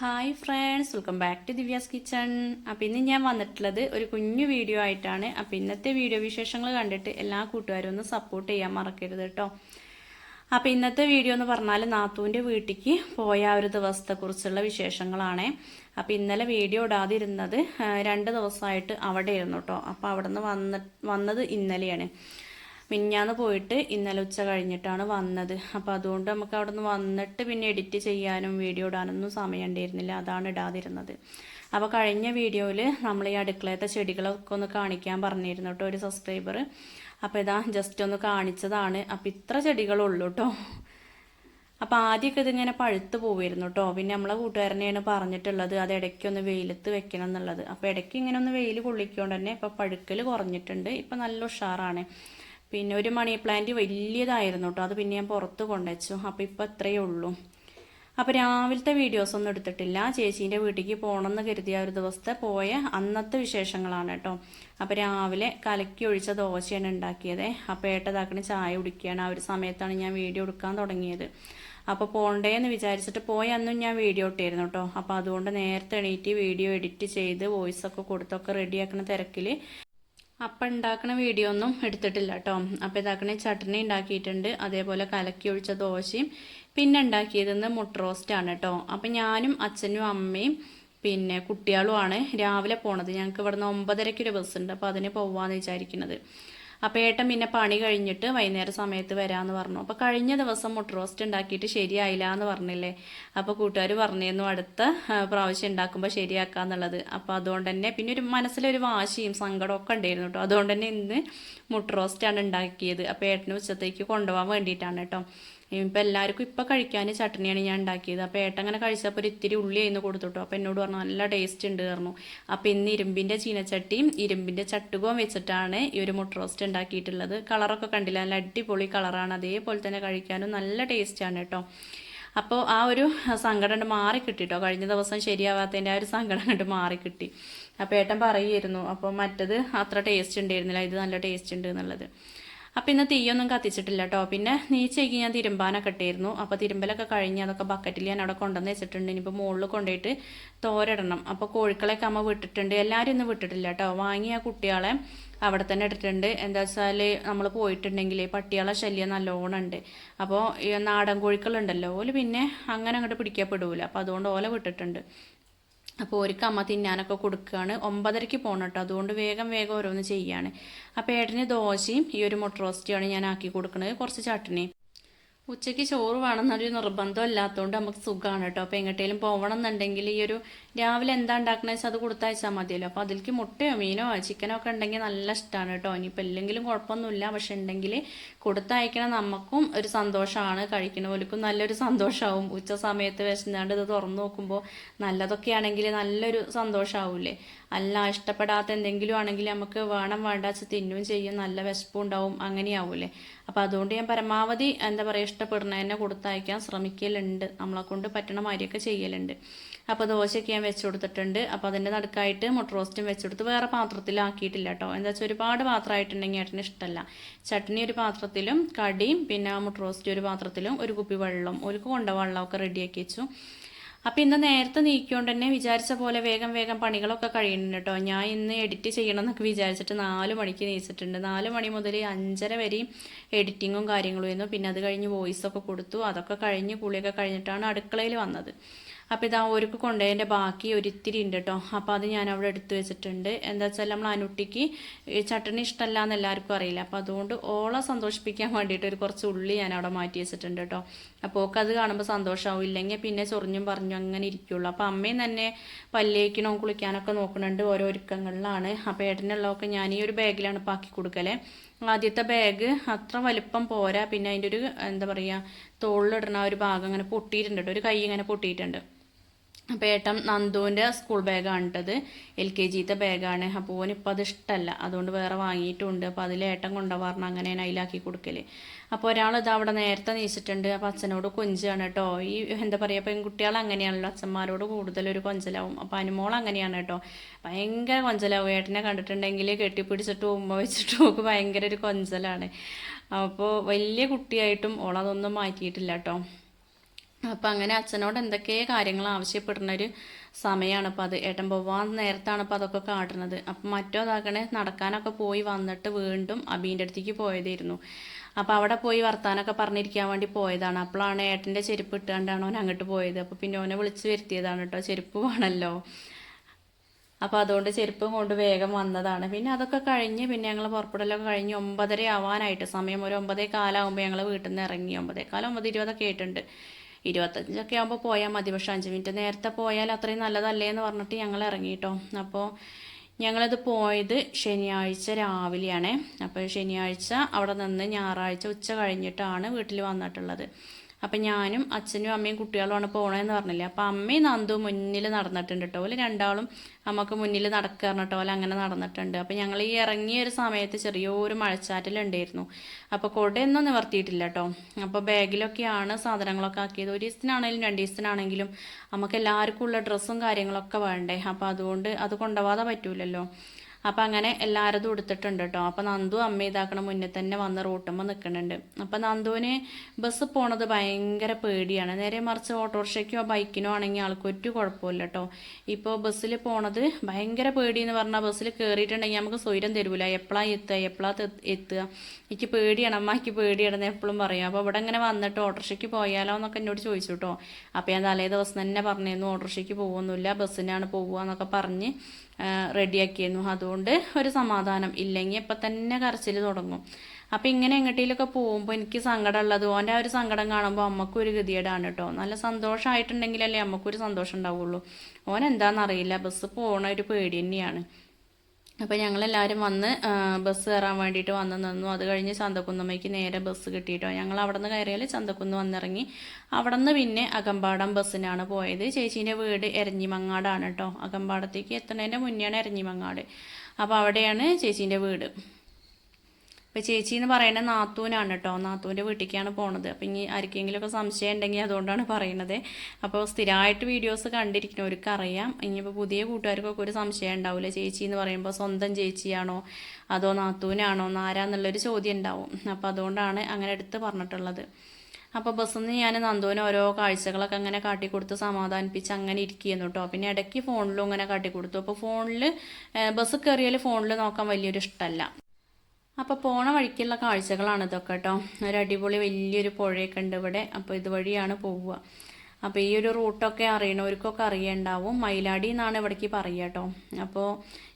Hi friends welcome back to Divya's kitchen appam ഇന്ന് ഞാൻ വന്നിട്ടുള്ളത് ഒരു കുഞ്ഞു വീഡിയോ ആയിട്ടാണ്. അപ്പം ഇന്നത്തെ വീഡിയോ വിശേഷങ്ങൾ കണ്ടിട്ട് എല്ലാ കൂട്ടുകാരും ഒന്ന് സപ്പോർട്ട് ചെയ്യാൻ മറക്കരുത് കേട്ടോ അപ്പം ഇന്നത്തെ വീഡിയോ എന്ന് പറഞ്ഞാൽ നാത്തൂന്റെ വീട്ടിലേക്ക് പോയ ആ ഒരു ദിവസത്തെക്കുറിച്ചുള്ള വിശേഷങ്ങളാണ്. അപ്പം ഇന്നലെ വീഡിയോ ഇടാതിരുന്നത് രണ്ട് ദിവസമായിട്ട് അവിടെ ഇരുന്നു കേട്ടോ അപ്പം അവിടെ നിന്ന് വന്ന വന്നത് ഇന്നലെയാണ്. മിഞ്ഞാന്ന് പോയിട്ട് ഇന്നലെ ഉച്ച കഴിഞ്ഞിട്ടാണ് വന്നത്. അപ്പോൾ അതുകൊണ്ട് നമുക്ക് അവിടെ നിന്ന് വന്നിട്ട് പിന്നെ എഡിറ്റ് ചെയ്യാനും വീഡിയോ ഇടാനൊന്നും സമയം ഉണ്ടായിരുന്നില്ല. അതാണ് ഇടാതിരുന്നത്. അപ്പോൾ കഴിഞ്ഞ വീഡിയോയിൽ നമ്മൾ ഈ അടുക്കളയത്തെ ചെടികളൊക്കെ ഒന്ന് കാണിക്കാൻ പറഞ്ഞിരുന്നു കേട്ടോ ഒരു സബ്സ്ക്രൈബർ അപ്പോൾ ഇതാ ജസ്റ്റ് ഒന്ന് കാണിച്ചതാണ്. അപ്പോൾ ഇത്ര ചെടികളുള്ളൂ കേട്ടോ. അപ്പോൾ ആദ്യമൊക്കെ ഇതിങ്ങനെ പഴുത്ത് പോവായിരുന്നു കേട്ടോ. പിന്നെ നമ്മളെ കൂട്ടുകാരനെയാണ് പറഞ്ഞിട്ടുള്ളത് അത് ഇടയ്ക്കൊന്ന് വെയിലത്ത് വെക്കണം എന്നുള്ളത്. അപ്പോൾ ഇടയ്ക്ക് ഇങ്ങനെ ഒന്ന് വെയിൽ കൊള്ളിക്കൊണ്ട് തന്നെ ഇപ്പോൾ പഴുക്കൽ കുറഞ്ഞിട്ടുണ്ട്. ഇപ്പോൾ നല്ല ഉഷാറാണ്. പിന്നെ ഒരു മണി പ്ലാന്റ് വലിയതായിരുന്നു കേട്ടോ അത് പിന്നെ ഞാൻ പുറത്ത് കൊണ്ടുവച്ചു. അപ്പോൾ ഇപ്പോൾ ഇത്രയേ ഉള്ളൂ. അപ്പോൾ രാവിലത്തെ വീഡിയോസ് ഒന്നും എടുത്തിട്ടില്ല. ചേച്ചീന്റെ വീട്ടിലേക്ക് പോകണമെന്ന് കരുതിയ ഒരു ദിവസത്തെ പോയ അന്നത്തെ വിശേഷങ്ങളാണ് കേട്ടോ അപ്പോൾ രാവിലെ കലക്കി ഒഴിച്ച ദോശയാണ് ഉണ്ടാക്കിയത്. അപ്പോൾ ഏട്ടതാക്കണ ചായ കുടിക്കുകയാണ് ആ ഒരു സമയത്താണ് ഞാൻ വീഡിയോ എടുക്കാൻ തുടങ്ങിയത്. അപ്പോൾ പോണ്ടേന്ന് വിചാരിച്ചിട്ട് പോയ അന്നും ഞാൻ വീഡിയോ ഇട്ടായിരുന്നു കേട്ടോ അപ്പോൾ അതുകൊണ്ട് നേരത്തെ എണീറ്റ് വീഡിയോ എഡിറ്റ് ചെയ്ത് വോയിസ് ഒക്കെ കൊടുത്തൊക്കെ റെഡിയാക്കുന്ന തിരക്കിൽ അപ്പം ഉണ്ടാക്കുന്ന വീഡിയോ ഒന്നും എടുത്തിട്ടില്ല കേട്ടോ അപ്പം ഇതാക്കണേ ചട്ടണി ഉണ്ടാക്കിയിട്ടുണ്ട് അതേപോലെ കലക്കി ഒഴിച്ച ദോശയും. പിന്നെ ഉണ്ടാക്കിയതെന്ന് മുട്ട റോസ്റ്റാണ് കേട്ടോ അപ്പം ഞാനും അച്ഛനും അമ്മയും പിന്നെ കുട്ടികളുമാണ് രാവിലെ പോണത്. ഞങ്ങൾക്ക് ഇവിടുന്ന് ഒമ്പതരയ്ക്കൊരു ബസ് ഉണ്ട് അപ്പോൾ അതിന് പോവാന്ന് വിചാരിക്കുന്നത് അപ്പോൾ ഏട്ടൻ പിന്നെ പണി കഴിഞ്ഞിട്ട് വൈകുന്നേരം സമയത്ത് വരാമെന്ന് പറഞ്ഞു. അപ്പോൾ കഴിഞ്ഞ ദിവസം മുട്ട റോസ്റ്റ് ഉണ്ടാക്കിയിട്ട് ശരിയായില്ല എന്ന് പറഞ്ഞില്ലേ? അപ്പോൾ കൂട്ടുകാർ പറഞ്ഞിരുന്നു അടുത്ത പ്രാവശ്യം ഉണ്ടാക്കുമ്പോൾ ശരിയാക്കാന്നുള്ളത്. അപ്പോൾ അതുകൊണ്ട് തന്നെ പിന്നെ ഒരു മനസ്സിലൊരു വാശിയും സങ്കടമൊക്കെ ഉണ്ടായിരുന്നു കേട്ടോ. അതുകൊണ്ട് തന്നെ ഇന്ന് മുട്ട റോസ്റ്റാണ് ഉണ്ടാക്കിയത്. അപ്പോൾ ഏട്ടന് ഉച്ചത്തേക്ക് കൊണ്ടുപോകാൻ വേണ്ടിയിട്ടാണ് കേട്ടോ. ഇപ്പം എല്ലാവർക്കും ഇപ്പം കഴിക്കാൻ ചട്ടണിയാണ് ഞാൻ ഉണ്ടാക്കിയത്. അപ്പോൾ ഏട്ടൻ അങ്ങനെ കഴിച്ചപ്പോൾ ഒരു ഇത്തിരി ഉള്ളി ആയിരുന്നു കൊടുത്തുട്ടോ അപ്പോൾ എന്നോട് പറഞ്ഞു നല്ല ടേസ്റ്റ് ഉണ്ട് പറഞ്ഞു. അപ്പോൾ ഇന്ന് ഇരുമ്പിന്റെ ചീനച്ചട്ടിയും ഇരുമ്പിന്റെ ചട്ടുകവും വെച്ചിട്ടാണ് ഈ ഒരു മുട്ട റോസ്റ്റ് ഉണ്ടാക്കിയിട്ടുള്ളത്. കളറൊക്കെ കണ്ടില്ല? നല്ല അടിപൊളി കളറാണ്. അതേപോലെ തന്നെ കഴിക്കാനും നല്ല ടേസ്റ്റാണ് കേട്ടോ അപ്പോൾ ആ ഒരു സങ്കടം കണ്ട് മാറി കഴിഞ്ഞ ദിവസം ശരിയാവാത്തതിന്റെ ആ ഒരു സങ്കടം കണ്ട് മാറി കിട്ടി. അപ്പോൾ ഏട്ടൻ പറയുമായിരുന്നു അപ്പോൾ മറ്റത് അത്ര ടേസ്റ്റ് ഉണ്ടായിരുന്നില്ല. ഇത് നല്ല ടേസ്റ്റ് ഉണ്ട് എന്നുള്ളത്. അപ്പോൾ ഇന്ന് തീയൊന്നും കത്തിച്ചിട്ടില്ല കേട്ടോ പിന്നെ നീച്ചയ്ക്ക് ഞാൻ തിരുമ്പാനൊക്കെ ഇട്ടായിരുന്നു. അപ്പോൾ തിരുമ്പലൊക്കെ കഴിഞ്ഞ് അതൊക്കെ ബക്കറ്റിൽ ഞാൻ അവിടെ കൊണ്ടുവന്ന് വെച്ചിട്ടുണ്ട്. ഇനിയിപ്പോൾ മുകളിൽ കൊണ്ടുപോയിട്ട് തോരടണം. അപ്പോൾ കോഴിക്കളെയൊക്കെ അമ്മ വിട്ടിട്ടുണ്ട്. എല്ലാവരും ഇന്ന് വിട്ടിട്ടില്ല കേട്ടോ വാങ്ങിയ കുട്ടികളെ അവിടെ തന്നെ ഇട്ടിട്ടുണ്ട്. എന്താ വെച്ചാൽ നമ്മൾ പോയിട്ടുണ്ടെങ്കിൽ പട്ടികളെ ശല്യം നല്ലോണം ഉണ്ട്. അപ്പോൾ നാടൻ കോഴിക്കളുണ്ടല്ലോ ഓൽ പിന്നെ അങ്ങനെ അങ്ങോട്ട് പിടിക്കപ്പെടൂല അപ്പോൾ അതുകൊണ്ട് ഓല വിട്ടിട്ടുണ്ട്. അപ്പോൾ ഒരുക്ക് അമ്മ തിന്നാനൊക്കെ കൊടുക്കുകയാണ് ഒമ്പതരയ്ക്ക് പോകണം കേട്ടോ അതുകൊണ്ട് വേഗം വേഗം ഓരോന്ന് ചെയ്യാണ്. അപ്പോൾ ഏട്ടന് ദോശയും ഈ ഒരു മുട്ട റോസ്റ്റിയാണ് ഞാൻ ആക്കി കൊടുക്കുന്നത് കുറച്ച് ചട്ടണി ഉച്ചയ്ക്ക് ചോറ് വേണമെന്നൊരു നിർബന്ധം ഇല്ലാത്തതുകൊണ്ട് നമുക്ക് സുഖമാണ് കേട്ടോ അപ്പോൾ എങ്ങോട്ടേലും പോകണം എന്നുണ്ടെങ്കിൽ ഈ ഒരു രാവിലെ എന്താ ഉണ്ടാക്കണ വെച്ചാൽ അത് കൊടുത്തയച്ചാൽ മതിയല്ലോ. അപ്പോൾ അതിലേക്ക് മുട്ടയോ മീനോ ചിക്കനോ ഒക്കെ ഉണ്ടെങ്കിൽ നല്ല ഇഷ്ടമാണ് കേട്ടോ. ഇനിയിപ്പോൾ ഇല്ലെങ്കിലും കുഴപ്പമൊന്നുമില്ല. പക്ഷെ ഉണ്ടെങ്കിൽ കൊടുത്തയക്കണ നമുക്കും ഒരു സന്തോഷമാണ് കഴിക്കണവർക്കും നല്ലൊരു സന്തോഷമാവും ഉച്ച സമയത്ത് വിശന്നാണ്ട് ഇത് തുറന്നു നോക്കുമ്പോൾ നല്ലതൊക്കെ ആണെങ്കിൽ നല്ലൊരു സന്തോഷമാവില്ലേ അല്ല ഇഷ്ടപ്പെടാത്ത എന്തെങ്കിലും ആണെങ്കിൽ നമുക്ക് വേണം വേണ്ട വെച്ച് തിന്നുകയും ചെയ്യും. നല്ല വിശപ്പും ഉണ്ടാവും. അങ്ങനെയാവൂലേ അപ്പോൾ അതുകൊണ്ട് ഞാൻ പരമാവധി എന്താ പറയുക ഇഷ്ടപ്പെടുന്നതിനെ കൊടുത്തയക്കാൻ ശ്രമിക്കലുണ്ട്. നമ്മളെ കൊണ്ട് പറ്റണ മാതിരിയൊക്കെ ചെയ്യലുണ്ട്. അപ്പോൾ ദോശയൊക്കെ ഞാൻ വെച്ച് കൊടുത്തിട്ടുണ്ട്. അപ്പോൾ അതിന്റെ നടുക്കായിട്ട് മുട്ട റോസ്റ്റും വെച്ച് കൊടുത്ത് വേറെ പാത്രത്തിലാക്കിയിട്ടില്ല കേട്ടോ എന്താ വെച്ചാൽ ഒരുപാട് പാത്രമായിട്ടുണ്ടെങ്കിൽ ഏട്ടന് ഇഷ്ടമല്ല ചട്നി ഒരു പാത്രത്തിലും കടിയും പിന്നെ മുട്ട റോസ്റ്റ് ഒരു പാത്രത്തിലും ഒരു കുപ്പി വെള്ളം ഒരു കൊണ്ട വെള്ളമൊക്കെ റെഡിയാക്കി വെച്ചു. അപ്പോൾ ഇന്ന് നേരത്തെ നീക്കിയോണ്ട് തന്നെ വിചാരിച്ച പോലെ വേഗം വേഗം പണികളൊക്കെ കഴിയുന്നുണ്ട് കേട്ടോ ഞാൻ ഇന്ന് എഡിറ്റ് ചെയ്യണം എന്നൊക്കെ വിചാരിച്ചിട്ട് നാല് മണിക്ക് നീച്ചിട്ടുണ്ട്. നാല് മണി മുതൽ അഞ്ചര വരെയും എഡിറ്റിങ്ങും കാര്യങ്ങളും ആയിരുന്നു. പിന്നെ അത് കഴിഞ്ഞ് വോയിസൊക്കെ കൊടുത്തു. അതൊക്കെ കഴിഞ്ഞ് കുളിയൊക്കെ കഴിഞ്ഞിട്ടാണ് അടുക്കളയിൽ വന്നത്. അപ്പോൾ ഇതാ ഒരുക്ക് കൊണ്ടുപോയതിന്റെ ബാക്കി ഒരിത്തിരി ഉണ്ട് കേട്ടോ അപ്പോൾ അത് ഞാൻ അവിടെ എടുത്തു വെച്ചിട്ടുണ്ട്. എന്താ വെച്ചാൽ നമ്മൾ അനുട്ടിക്ക് ചട്ടണി ഇഷ്ടമല്ല എന്ന് എല്ലാവർക്കും അറിയില്ല. അപ്പോൾ അതുകൊണ്ട് ഓളെ സന്തോഷിപ്പിക്കാൻ വേണ്ടിയിട്ട് ഒരു കുറച്ച് ഉള്ളി ഞാൻ അവിടെ മാറ്റി വെച്ചിട്ടുണ്ട് കേട്ടോ അപ്പോൾ ഒക്കെ അത് കാണുമ്പോൾ സന്തോഷമാവും ഇല്ലെങ്കിൽ പിന്നെ ചൊറിഞ്ഞും പറഞ്ഞു അങ്ങനെ ഇരിക്കുള്ളൂ. അപ്പോൾ അമ്മയും തന്നെ പല്ലേക്കണോ കുളിക്കാനൊക്കെ നോക്കുന്നുണ്ട് ഓരോ ഒരുക്കങ്ങളിലാണ്. അപ്പോൾ ഏട്ടനുള്ളതൊക്കെ ഞാൻ ഈ ഒരു ബാഗിലാണ് പാക്കി കൊടുക്കലേ. ആദ്യത്തെ ബാഗ് അത്ര വലിപ്പം പോരാ. പിന്നെ അതിന്റെ ഒരു എന്താ പറയുക തോളിലിടുന്ന ഒരു ഭാഗം അങ്ങനെ പൊട്ടിയിട്ടുണ്ട് ഒരു കൈ ഇങ്ങനെ പൊട്ടിയിട്ടുണ്ട്. അപ്പോൾ ഏട്ടൻ നന്ദുവിന്റെ സ്കൂൾ ബാഗാണ് കേട്ടത് എൽ കെ ജിത്തെ ബാഗാണ് അപ്പോൾ ഓനിപ്പോൾ അത് ഇഷ്ടമല്ല അതുകൊണ്ട് വേറെ വാങ്ങിയിട്ടുണ്ട്. അപ്പോൾ അതിൽ ഏട്ടൻ കൊണ്ടുപോകാറുണ്ട് അങ്ങനെ അതിലാക്കി കൊടുക്കൽ അപ്പോൾ ഒരാൾ ഇത് അവിടെ നേരത്തെ നീച്ചിട്ടുണ്ട്. അപ്പോൾ അച്ഛനോട് കൊഞ്ചാണ് കേട്ടോ ഈ എന്താ പറയുക പെൺകുട്ടികൾ അങ്ങനെയാണല്ലോ. അച്ഛന്മാരോട് കൂടുതലൊരു കൊഞ്ചലാവും. അപ്പോൾ അനുമോൾ അങ്ങനെയാണ് കേട്ടോ ഭയങ്കര കൊഞ്ചലാവും. ഏട്ടനെ കണ്ടിട്ടുണ്ടെങ്കിൽ കെട്ടിപ്പിടിച്ചിട്ട് ഉമ്മ വെച്ചിട്ട് ഒക്കെ ഭയങ്കര ഒരു കൊഞ്ചലാണ്. അപ്പോൾ വലിയ കുട്ടിയായിട്ടും ഓളതൊന്നും മാറ്റിയിട്ടില്ല കേട്ടോ അപ്പം അങ്ങനെ അച്ഛനോട് എന്തൊക്കെ കാര്യങ്ങൾ ആവശ്യപ്പെടുന്ന ഒരു സമയമാണ് അപ്പോൾ അത് ഏട്ടൻ പോവാൻ നേരത്താണ് അപ്പോൾ അതൊക്കെ കാട്ടുന്നത്. അപ്പം മറ്റോ അതാക്കണേ നടക്കാനൊക്കെ പോയി വന്നിട്ട് വീണ്ടും അബീന്റെ അടുത്തേക്ക് പോയതായിരുന്നു. അപ്പോൾ അവിടെ പോയി വർത്താനൊക്കെ പറഞ്ഞിരിക്കാൻ വേണ്ടി പോയതാണ്. അപ്പോഴാണ് ഏട്ടന്റെ ചെരുപ്പ് ഇട്ടുകൊണ്ടാണ് അവൻ അങ്ങോട്ട് പോയത്. അപ്പോൾ പിന്നെ ഓനെ വിളിച്ച് വരുത്തിയതാണ് കേട്ടോ ചെരുപ്പ് വേണമല്ലോ അപ്പോൾ അതുകൊണ്ട് ചെരുപ്പ് കൊണ്ട് വേഗം വന്നതാണ്. പിന്നെ അതൊക്കെ കഴിഞ്ഞ് പിന്നെ ഞങ്ങൾ പുറപ്പെടലൊക്കെ കഴിഞ്ഞ് ഒമ്പതര ആവാനായിട്ട്. സമയം ഒരു ഒമ്പതേ കാലാകുമ്പോൾ ഞങ്ങൾ വീട്ടിൽ നിന്ന് ഇറങ്ങി. ഒമ്പതേ കാലം ഒമ്പത് ഇരുപതൊക്കെ ആയിട്ടുണ്ട്. ഇരുപത്തഞ്ചൊക്കെ ആകുമ്പോൾ പോയാൽ മതി. പക്ഷെ അഞ്ച് മിനിറ്റ് നേരത്തെ പോയാൽ അത്രയും നല്ലതല്ലേ എന്ന് പറഞ്ഞിട്ട് ഞങ്ങൾ ഇറങ്ങിയിട്ടോ. അപ്പോൾ ഞങ്ങളത് പോയത് ശനിയാഴ്ച രാവിലെയാണ്. അപ്പോൾ ശനിയാഴ്ച അവിടെ നിന്ന് ഞായറാഴ്ച ഉച്ച കഴിഞ്ഞിട്ടാണ് വീട്ടിൽ വന്നിട്ടുള്ളത്. അപ്പം ഞാനും അച്ഛനും അമ്മയും കുട്ടികളുമാണ് പോകണമെന്ന് പറഞ്ഞില്ലേ. അപ്പം അമ്മയും നന്ദു മുന്നിൽ നടന്നിട്ടുണ്ട് കേട്ടോ ഓൽ രണ്ടാളും അമ്മയ്ക്ക് മുന്നിൽ നടക്കാറുണ്ട് കേട്ടോ അങ്ങനെ നടന്നിട്ടുണ്ട്. അപ്പം ഞങ്ങൾ ഈ ഇറങ്ങിയ ഒരു സമയത്ത് ചെറിയൊരു മഴച്ചാറ്റലുണ്ടായിരുന്നു. അപ്പോൾ കൊടയൊന്നും നിവർത്തിയിട്ടില്ല കേട്ടോ അപ്പോൾ ബാഗിലൊക്കെയാണ് സാധനങ്ങളൊക്കെ ആക്കിയത്. ഒരു ദിവസത്തിനാണെങ്കിലും രണ്ട് ദിവസത്തിനാണെങ്കിലും നമുക്ക് എല്ലാവർക്കും ഉള്ള ഡ്രസ്സും കാര്യങ്ങളൊക്കെ വേണ്ടേ. അപ്പോൾ അതുകൊണ്ട് അത് കൊണ്ടുപോകാതെ പറ്റൂലല്ലോ. അപ്പം അങ്ങനെ എല്ലാവരും എടുത്തിട്ടുണ്ട് കേട്ടോ അപ്പം നന്ദു അമ്മ ഇതാക്കണ മുന്നേ തന്നെ വന്ന് റൂട്ടുമ്പോൾ നിൽക്കുന്നുണ്ട് അപ്പം നന്ദുവിന് ബസ് പോണത് ഭയങ്കര പേടിയാണ്. നേരെ മറിച്ച് ഓട്ടോറിക്ഷയ്ക്കോ ബൈക്കിനോ ആണെങ്കിൽ ആൾക്ക് ഒരു കുഴപ്പമില്ല കേട്ടോ ഇപ്പോൾ ബസ്സിൽ പോണത് ഭയങ്കര പേടി എന്ന് പറഞ്ഞാൽ ബസ്സിൽ കയറിയിട്ടുണ്ടെങ്കിൽ നമുക്ക് സ്വൈരം തരൂല. എപ്പോഴാണ് എത്തുക എപ്പോഴാണ് എത്തുക. എനിക്ക് പേടിയാണ് അമ്മ എനിക്ക് പേടിയാണെന്ന് എപ്പോഴും പറയും. അപ്പോൾ ഇവിടെ ഇങ്ങനെ വന്നിട്ട് ഓട്ടോറിക്ഷയ്ക്ക് പോയാലോ എന്നൊക്കെ എന്നോട് ചോദിച്ചു കേട്ടോ അപ്പോൾ ഞാൻ തലേ ദിവസം തന്നെ പറഞ്ഞിരുന്നു ഓട്ടോറിക്ഷയ്ക്ക് പോകുന്നില്ല ബസ്സിനാണ് പോകുക എന്നൊക്കെ പറഞ്ഞ് റെഡിയാക്കിയിരുന്നു. അതുകൊണ്ട് ഒരു സമാധാനം ഇല്ലെങ്കിൽ ഇപ്പം തന്നെ കരച്ചിൽ തുടങ്ങും. അപ്പം ഇങ്ങനെ എങ്ങോട്ടേലൊക്കെ പോകുമ്പോൾ എനിക്ക് സങ്കടമുള്ളത് ഓന്റെ ആ ഒരു സങ്കടം കാണുമ്പോൾ അമ്മക്കൊരു ഗതികേടാണ് കേട്ടോ. നല്ല സന്തോഷമായിട്ടുണ്ടെങ്കിലല്ലേ അമ്മക്കൊരു സന്തോഷം ഉണ്ടാവുള്ളൂ. ഓൻ എന്താണെന്നറിയില്ല ബസ് പോകണ ഒരു പേടി തന്നെയാണ്. അപ്പോൾ ഞങ്ങളെല്ലാവരും വന്ന് ബസ് കയറാൻ വേണ്ടിയിട്ട് വന്ന് നിന്നു. അത് കഴിഞ്ഞ് ചന്തക്കുന്നമ്മയ്ക്ക് നേരെ ബസ് കിട്ടിയിട്ടോ. ഞങ്ങൾ അവിടെ നിന്ന് കയറിയാൽ ചന്തക്കുന്ന് വന്നിറങ്ങി. അവിടെ നിന്ന് പിന്നെ അകമ്പാടം ബസ്സിനാണ് പോയത്. ചേച്ചീന്റെ വീട് എരഞ്ഞിമങ്ങാടാണ് കേട്ടോ അകമ്പാടത്തേക്ക് എത്തുന്നതിന്റെ മുന്നെയാണ് എരഞ്ഞിമങ്ങാട്. അപ്പോൾ അവിടെയാണ് ചേച്ചീന്റെ വീട്. അപ്പോൾ ചേച്ചി എന്ന് പറയുന്നത് നാത്തൂനാണ് കേട്ടോ നാത്തൂന്റെ വീട്ടിലേക്കാണ് പോണത്. അപ്പം ഇനി ആർക്കെങ്കിലുമൊക്കെ സംശയം ഉണ്ടെങ്കിൽ അതുകൊണ്ടാണ് പറയുന്നത്. അപ്പോൾ സ്ഥിരമായിട്ട് വീഡിയോസ് കണ്ടിരിക്കുന്നവർക്ക് അറിയാം ഇനിയിപ്പോൾ പുതിയ കൂട്ടുകാർക്കൊക്കെ ഒരു സംശയം ഉണ്ടാവില്ല ചേച്ചി എന്ന് പറയുമ്പോൾ സ്വന്തം ചേച്ചിയാണോ? അതോ നാത്തൂനാണോ? നാരാന്നുള്ളൊരു ചോദ്യം ഉണ്ടാവും. അപ്പോൾ അതുകൊണ്ടാണ് അങ്ങനെ എടുത്ത് പറഞ്ഞിട്ടുള്ളത്. അപ്പോൾ ബസ്സിൽ നിന്ന് ഞാൻ നന്ദുവിന് ഓരോ കാഴ്ചകളൊക്കെ അങ്ങനെ കാട്ടിക്കൊടുത്ത് സമാധാനിപ്പിച്ച് അങ്ങനെ ഇരിക്കുന്നു കേട്ടോ പിന്നെ ഇടയ്ക്ക് ഫോണിലും അങ്ങനെ കാട്ടിക്കൊടുത്തു. അപ്പോൾ ഫോണിൽ ബസ് കയറിയാൽ ഫോണിൽ നോക്കാൻ വലിയൊരു ഇഷ്ടമല്ല. അപ്പോൾ പോണ വഴിക്കുള്ള കാഴ്ചകളാണ് ഇതൊക്കെ കേട്ടോ ഒരു അടിപൊളി വലിയൊരു പുഴയൊക്കെ ഉണ്ട് ഇവിടെ. അപ്പോൾ ഇതുവഴിയാണ് പോവുക. അപ്പോൾ ഈ ഒരു റൂട്ടൊക്കെ അറിയണവർക്കൊക്കെ അറിയണ്ടാവും. മയിലാടി എന്നാണ് ഇവിടേക്ക് പറയുക കേട്ടോ അപ്പോൾ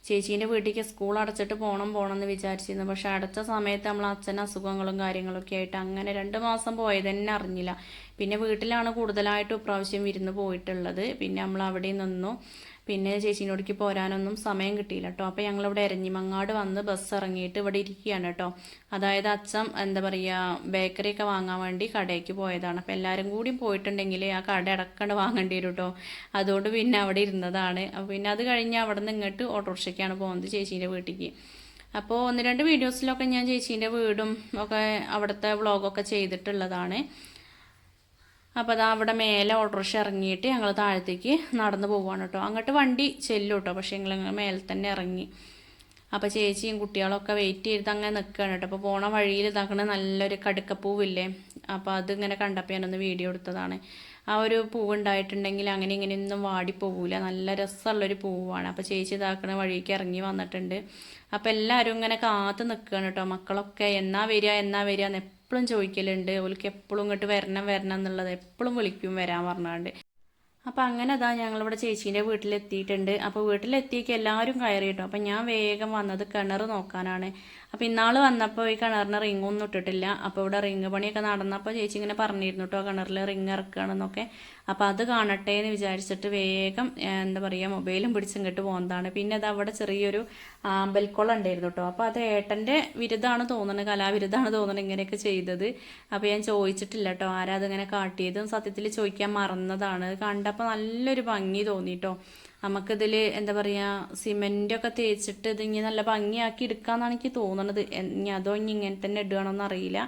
ചേച്ചീന്റെ വീട്ടിലേക്ക് സ്കൂൾ അടച്ചിട്ട് പോകണം പോകണം എന്ന് വിചാരിച്ചിരുന്നു. പക്ഷെ അടച്ച സമയത്ത് നമ്മൾ അച്ഛൻ അസുഖങ്ങളും കാര്യങ്ങളൊക്കെ ആയിട്ട് അങ്ങനെ രണ്ട് മാസം പോയത് തന്നെ അറിഞ്ഞില്ല. പിന്നെ വീട്ടിലാണ് കൂടുതലായിട്ട് ഇപ്രാവശ്യം വിരുന്ന് പോയിട്ടുള്ളത്. പിന്നെ നമ്മൾ അവിടെ നിന്നു. പിന്നെ ചേച്ചീനോടേക്ക് പോരാനൊന്നും സമയം കിട്ടിയില്ല കേട്ടോ അപ്പോൾ ഞങ്ങളിവിടെ എരഞ്ഞിമങ്ങാട് വന്ന് ബസ് ഇറങ്ങിയിട്ട് ഇവിടെ ഇരിക്കുകയാണ് കേട്ടോ അതായത് അച്ഛൻ എന്താ പറയുക ബേക്കറി ഒക്കെ വാങ്ങാൻ വേണ്ടി കടയ്ക്ക് പോയതാണ്. അപ്പോൾ എല്ലാവരും കൂടി പോയിട്ടുണ്ടെങ്കിൽ ആ കട അടക്കണ്ട് വാങ്ങേണ്ടി വരും കേട്ടോ അതുകൊണ്ട് പിന്നെ അവിടെ ഇരുന്നതാണ്. അപ്പോൾ പിന്നെ അത് കഴിഞ്ഞ് അവിടെ നിന്ന് ഇങ്ങോട്ട് ഓട്ടോറിക്ഷയ്ക്കാണ് പോകുന്നത് ചേച്ചീന്റെ വീട്ടിലേക്ക്. അപ്പോൾ ഒന്ന് രണ്ട് വീഡിയോസിലൊക്കെ ഞാൻ ചേച്ചീന്റെ വീടും ഒക്കെ അവിടുത്തെ വ്ളോഗൊക്കെ ചെയ്തിട്ടുള്ളതാണ്. അപ്പോൾ അതാ അവിടെ മേലെ ഓട്ടോറിക്ഷ ഇറങ്ങിയിട്ട് ഞങ്ങൾ താഴത്തേക്ക് നടന്നു പോവുകയാണ് കേട്ടോ. അങ്ങോട്ട് വണ്ടി ചെല്ലും കേട്ടോ പക്ഷേ ഞങ്ങൾ മേലെ തന്നെ ഇറങ്ങി. അപ്പോൾ ചേച്ചിയും കുട്ടികളൊക്കെ വെയിറ്റ് ചെയ്ത് അങ്ങനെ നിൽക്കുകയാണ് കേട്ടോ. അപ്പോൾ പോണ വഴിയിൽ ഇതാക്കണ നല്ലൊരു കടുക്കപ്പൂവില്ലേ? അപ്പോൾ അതിങ്ങനെ കണ്ടപ്പോൾ ഞാനൊന്ന് വീഡിയോ എടുത്തതാണ്. ആ ഒരു പൂവ് ഉണ്ടായിട്ടുണ്ടെങ്കിൽ അങ്ങനെ ഇങ്ങനെയൊന്നും വാടിപ്പോവില്ല നല്ല രസമുള്ളൊരു പൂവാണ്. അപ്പോൾ ചേച്ചി ഇതാക്കണ വഴിക്ക് ഇറങ്ങി വന്നിട്ടുണ്ട്. അപ്പോൾ എല്ലാവരും ഇങ്ങനെ കാത്ത് നിൽക്കുകയാണ് കേട്ടോ. മക്കളൊക്കെ എന്നാ വരിക എന്നാ വരിക എന്ന് എപ്പോഴും ചോദിക്കലുണ്ട് ഓൽക്ക് എപ്പോഴും ഇങ്ങോട്ട് വരണം വരണം എന്നുള്ളത് എപ്പോഴും വിളിക്കും വരാൻ പറഞ്ഞാണ്ട്. അപ്പോൾ അങ്ങനെ അതാ ഞങ്ങളിവിടെ ചേച്ചീന്റെ വീട്ടിലെത്തിയിട്ടുണ്ട്. അപ്പോൾ വീട്ടിലെത്തിയേക്ക് എല്ലാവരും കയറി കേട്ടോ അപ്പം ഞാൻ വേഗം വന്നത് കിണർ നോക്കാനാണ്. അപ്പോൾ ഇന്നാൾ വന്നപ്പോൾ ഈ കിണറിന് റിങ്ങൊന്നും ഇട്ടിട്ടില്ല. അപ്പോൾ ഇവിടെ റിങ് പണിയൊക്കെ നടന്നപ്പോൾ ചേച്ചി ഇങ്ങനെ പറഞ്ഞിരുന്നു കേട്ടോ കിണറിൽ റിങ് ഇറക്കുകയാണെന്നൊക്കെ അപ്പോൾ അത് കാണട്ടെ എന്ന് വിചാരിച്ചിട്ട് വേഗം എന്താ പറയുക മൊബൈലും പിടിച്ചും ഇങ്ങോട്ട് പോകുന്നതാണ് പിന്നെ അത് അവിടെ ചെറിയൊരു ആമ്പൽക്കുളം ഉണ്ടായിരുന്നു കേട്ടോ അപ്പോൾ അത് ഏട്ടന്റെ വിരുദ്ധമാണ് തോന്നുന്നത് കലാവിരുദ്ധമാണ് തോന്നുന്നത് ഇങ്ങനെയൊക്കെ ചെയ്തത്. അപ്പോൾ ഞാൻ ചോദിച്ചിട്ടില്ല കേട്ടോ ആരാ അതിങ്ങനെ കാട്ടിയത്? സത്യത്തിൽ ചോദിക്കാൻ മറന്നതാണ്. കണ്ടപ്പോൾ നല്ലൊരു ഭംഗി തോന്നി കേട്ടോ നമുക്കിതിൽ എന്താ പറയുക സിമെന്റൊക്കെ തേച്ചിട്ട് ഇതിങ്ങനെ നല്ല ഭംഗിയാക്കി എടുക്കാമെന്നാണ് എനിക്ക് തോന്നുന്നത് ഇനി അതോ ഇനി ഇങ്ങനെ തന്നെ ഇടുകയാണോന്ന് അറിയില്ല.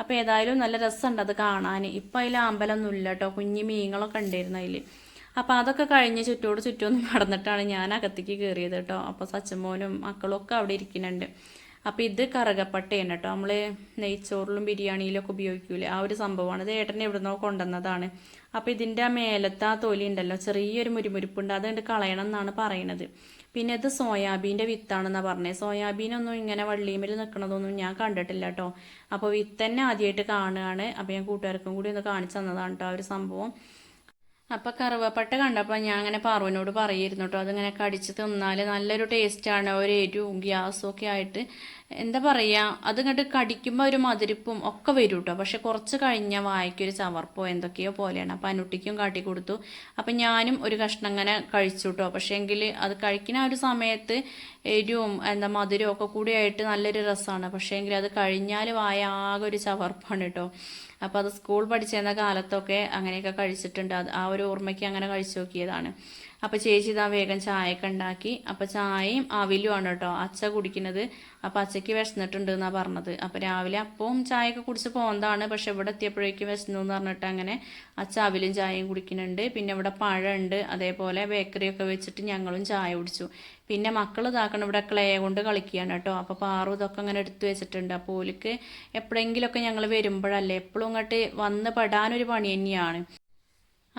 അപ്പോൾ ഏതായാലും നല്ല രസമുണ്ട് അത് കാണാൻ ഇപ്പം അതിൽ അമ്പലമൊന്നും ഇല്ല കേട്ടോ കുഞ്ഞു മീനുകളൊക്കെ ഉണ്ടായിരുന്നു അതിൽ അപ്പോൾ അതൊക്കെ കഴിഞ്ഞ് ചുറ്റോട് ചുറ്റൊന്നും നടന്നിട്ടാണ് ഞാൻ അകത്തേക്ക് കയറിയത് കേട്ടോ അപ്പോൾ സച്ചമോനും മക്കളും ഒക്കെ അവിടെ ഇരിക്കുന്നുണ്ട്. അപ്പോൾ ഇത് കറുകപ്പട്ടയാണ് കേട്ടോ. നമ്മൾ നെയ്ച്ചോറിലും ബിരിയാണിയിലൊക്കെ ഉപയോഗിക്കൂലേ? ആ ഒരു സംഭവമാണ്. ഇത് ഏട്ടൻ എവിടുന്നോ കൊണ്ടുവന്നതാണ്. അപ്പോൾ ഇതിന്റെ ആ മേലത്തെ ആ തൊലി ഉണ്ടല്ലോ ചെറിയൊരു മുരിമുരിപ്പുണ്ട്. അതുകൊണ്ട് കളയണം എന്നാണ് പറയണത്. പിന്നെ ഇത് സോയാബീന്റെ വിത്താണെന്നാണ് പറഞ്ഞത് സോയാബീനൊന്നും ഇങ്ങനെ വള്ളിമേൽ നിൽക്കണതൊന്നും ഞാൻ കണ്ടിട്ടില്ല കേട്ടോ. അപ്പോൾ വിത്ത് തന്നെ ആദ്യമായിട്ട് കാണുകയാണ്. അപ്പോൾ ഞാൻ കൂട്ടുകാർക്കും കൂടി ഒന്ന് കാണിച്ചു തന്നതാണ് കേട്ടോ ആ ഒരു സംഭവം. അപ്പം കറുവപ്പട്ട കണ്ടപ്പോൾ ഞാൻ അങ്ങനെ പാറുവിനോട് പറയായിരുന്നു കേട്ടോ അതിങ്ങനെ കടിച്ച് തിന്നാൽ നല്ലൊരു ടേസ്റ്റാണ്. ഒരു എരിവും ഗ്യാസും ഒക്കെ ആയിട്ട്. എന്താ പറയുക അത് ഇങ്ങോട്ട് കടിക്കുമ്പോൾ ഒരു മധുരിപ്പും ഒക്കെ വരും കേട്ടോ പക്ഷെ കുറച്ച് കഴിഞ്ഞ വായിക്കൊരു ചവർപ്പോ എന്തൊക്കെയോ പോലെയാണ്. അപ്പൊ അനുട്ടിക്കും കാട്ടി കൊടുത്തു അപ്പം ഞാനും ഒരു കഷ്ണം അങ്ങനെ കഴിച്ചു കേട്ടോ പക്ഷേ എങ്കിൽ അത് കഴിക്കുന്ന ഒരു സമയത്ത് എരിവും എന്താ മധുരവും ഒക്കെ കൂടിയായിട്ട് നല്ലൊരു രസമാണ് പക്ഷേ എങ്കിൽ അത് കഴിഞ്ഞാൽ വായ ആകെ ഒരു ചവർപ്പാണ് കേട്ടോ അപ്പോൾ അത് സ്കൂൾ പഠിച്ചിരുന്ന കാലത്തൊക്കെ അങ്ങനെയൊക്കെ കഴിച്ചിട്ടുണ്ട്. ആ ഒരു ഓർമ്മയ്ക്ക് അങ്ങനെ കഴിച്ചു നോക്കിയതാണ്. അപ്പോൾ ചേച്ചി ഇതാ വേഗം ചായയൊക്കെ ഉണ്ടാക്കി. അപ്പോൾ ചായയും അവിലുമാണ് കേട്ടോ. അച്ഛ കുടിക്കുന്നത്. അപ്പോൾ അച്ഛയ്ക്ക് വിശന്നിട്ടുണ്ട് എന്നാണ് പറഞ്ഞത്. അപ്പോൾ രാവിലെ അപ്പവും ചായയൊക്കെ കുടിച്ച് പോകുന്നതാണ് പക്ഷെ ഇവിടെ എത്തിയപ്പോഴേക്കും വിശന്നു എന്ന് പറഞ്ഞിട്ട് അങ്ങനെ അച്ഛ അവിലും ചായയും കുടിക്കുന്നുണ്ട്. പിന്നെ ഇവിടെ പഴമുണ്ട്. അതേപോലെ ബേക്കറിയൊക്കെ വെച്ചിട്ട് ഞങ്ങളും ചായ കുടിച്ചു. പിന്നെ മക്കൾ ഇതാക്കണം ഇവിടെ ക്ലേ കൊണ്ട് കളിക്കുകയാണ് കേട്ടോ. അപ്പോൾ പാറു ഇതൊക്കെ അങ്ങനെ എടുത്തു വെച്ചിട്ടുണ്ട്. അപ്പോൾ ഓലിക്ക് എപ്പോഴെങ്കിലുമൊക്കെ ഞങ്ങൾ വരുമ്പോഴല്ലേ എപ്പോഴും ഇങ്ങോട്ട് വന്ന് പെടാനൊരു പണി തന്നെയാണ്.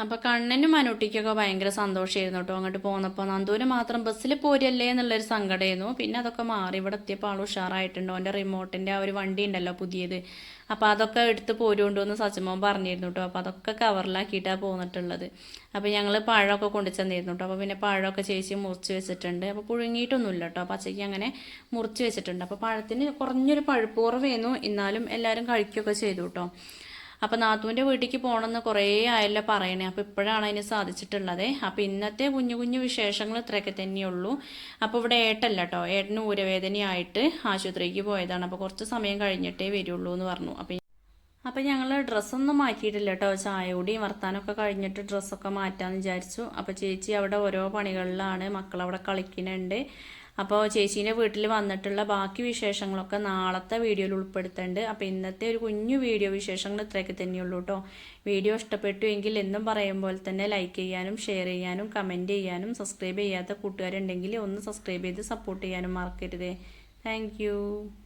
അപ്പോൾ കണ്ണനും മനുട്ടിക്കൊക്കെ ഭയങ്കര സന്തോഷമായിരുന്നു കേട്ടോ. അങ്ങോട്ട് പോന്നപ്പോൾ നന്ദൂര് മാത്രം ബസ്സിൽ പോരല്ലേ എന്നുള്ളൊരു സങ്കടമായിരുന്നു പിന്നെ അതൊക്കെ മാറി. ഇവിടെ എത്തിയപ്പോൾ ആൾ ഉഷാറായിട്ടുണ്ട്. അവന്റെ റിമോട്ടിന്റെ ആ ഒരു വണ്ടി ഉണ്ടല്ലോ പുതിയത്. അപ്പോൾ അതൊക്കെ എടുത്ത് പോരുകൊണ്ടുവന്ന് സച്ചിമോൻ പറഞ്ഞിരുന്നു കേട്ടോ. അപ്പോൾ അതൊക്കെ കവറിലാക്കിയിട്ടാണ് പോന്നിട്ടുള്ളത്. അപ്പോൾ ഞങ്ങൾ പഴമൊക്കെ കൊണ്ടു ചെന്നിരുന്നു കേട്ടോ. അപ്പോൾ പിന്നെ പഴമൊക്കെ ചേച്ചി മുറിച്ച് വെച്ചിട്ടുണ്ട്. അപ്പോൾ പുഴുങ്ങിയിട്ടൊന്നുമില്ല കേട്ടോ. പച്ചയ്ക്ക് അങ്ങനെ മുറിച്ച് വെച്ചിട്ടുണ്ട്. അപ്പോൾ പഴത്തിന് കുറഞ്ഞൊരു പഴുപ്പ് കുറവേന്നു എന്നാലും എല്ലാവരും കഴിക്കുകയൊക്കെ ചെയ്തു കേട്ടോ. അപ്പോൾ നാത്തൂന്റെ വീട്ടിലേക്ക് പോകണമെന്ന് കുറേ ആയല്ല പറയണേ. അപ്പോൾ ഇപ്പോഴാണ് അതിന് സാധിച്ചിട്ടുള്ളത്. അപ്പോൾ ഇന്നത്തെ കുഞ്ഞു കുഞ്ഞു വിശേഷങ്ങൾ ഇത്രയൊക്കെ തന്നെയുള്ളൂ. അപ്പോൾ ഇവിടെ ഏട്ടല്ല കേട്ടോ ഏട്ടന് ഊരവേദനയായിട്ട് ആശുപത്രിക്ക് പോയതാണ്. അപ്പോൾ കുറച്ച് സമയം കഴിഞ്ഞിട്ടേ വരുള്ളൂ എന്ന് പറഞ്ഞു. അപ്പോൾ അപ്പം ഞങ്ങൾ ഡ്രസ്സൊന്നും മാറ്റിയിട്ടില്ല കേട്ടോ ചായ കൂടി വർത്താനമൊക്കെ കഴിഞ്ഞിട്ട് ഡ്രസ്സൊക്കെ മാറ്റാമെന്ന് വിചാരിച്ചു. അപ്പോൾ ചേച്ചി അവിടെ ഓരോ പണികളിലാണ്. മക്കളവിടെ കളിക്കുന്നുണ്ട് അപ്പോൾ ചേച്ചീന്റെ വീട്ടിൽ വന്നിട്ടുള്ള ബാക്കി വിശേഷങ്ങളൊക്കെ നാളത്തെ വീഡിയോയിൽ ഉൾപ്പെടുത്തുന്നുണ്ട് അപ്പോൾ ഇന്നത്തെ ഒരു കുഞ്ഞു വീഡിയോ വിശേഷങ്ങൾ ഇത്രയൊക്കെ തന്നെയുള്ളൂ കേട്ടോ വീഡിയോ ഇഷ്ടപ്പെട്ടു എങ്കിൽ എന്നും പറയും പോലെ തന്നെ ലൈക്ക് ചെയ്യാനും ഷെയർ ചെയ്യാനും കമന്റ് ചെയ്യാനും സബ്സ്ക്രൈബ് ചെയ്യാത്ത കൂട്ടുകാരുണ്ടെങ്കിൽ ഒന്ന് സബ്സ്ക്രൈബ് ചെയ്ത് സപ്പോർട്ട് ചെയ്യാനും മറക്കരുതേ. താങ്ക്